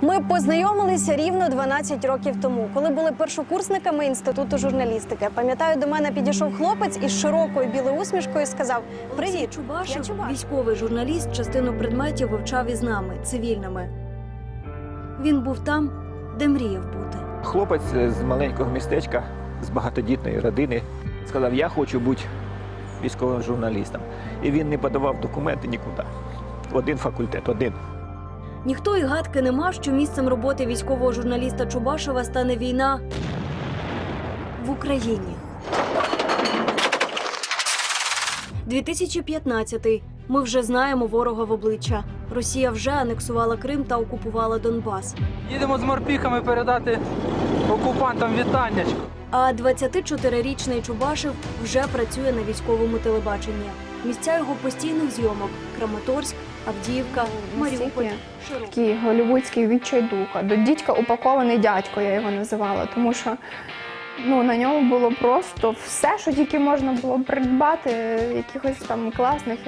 Ми познайомилися рівно 12 років тому, коли були першокурсниками інституту журналістики. Пам'ятаю, до мене підійшов хлопець із широкою білою усмішкою і сказав: Привіт, Чубашев, я Чубаш. військовий журналіст, частину предметів вивчав із нами, цивільними. Він був там, де мріяв бути. Хлопець з маленького містечка, з багатодітної родини, сказав: Я хочу бути військовим журналістом. І він не подавав документи нікуди. Один факультет, один. Ніхто і гадки не мав, що місцем роботи військового журналіста Чубашева стане війна в Україні. 2015. Ми вже знаємо ворога в обличчя. Росія вже анексувала Крим та окупувала Донбас. Їдемо з морпіхами передати окупантам вітаннячко. А 24-річний Чубашев вже працює на військовому телебаченні. Місця його постійних зйомок: Краматорськ, Авдіївка, Маріуполь, такий голівудський відчайдуха. До дідька упакований дядько, я його називала, тому що ну, на ньому було просто все, що тільки можна було придбати в якихось там класних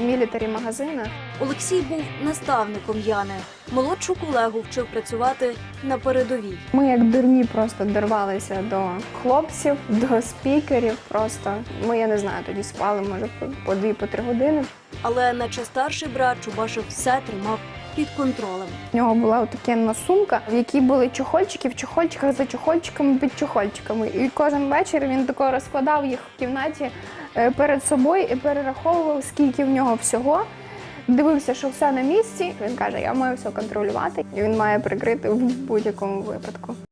мілітарі магазинах. Олексій був наставником Яни. Молодшу колегу вчив працювати на передовій. Ми як дурні просто дорвалися до хлопців, до спікерів. Просто ми, я не знаю, тоді спали, може, по- по дві, по три години. Але наче старший брат Чубашев все тримав під контролем. В нього була така сумка, в якій були чохольчики, в чохольчиках за чохольчиками під чохольчиками. І кожен вечір він тако розкладав їх в кімнаті е, перед собою і перераховував, скільки в нього всього. Дивився, що все на місці. Він каже: я маю все контролювати, і він має прикрити в будь-якому випадку.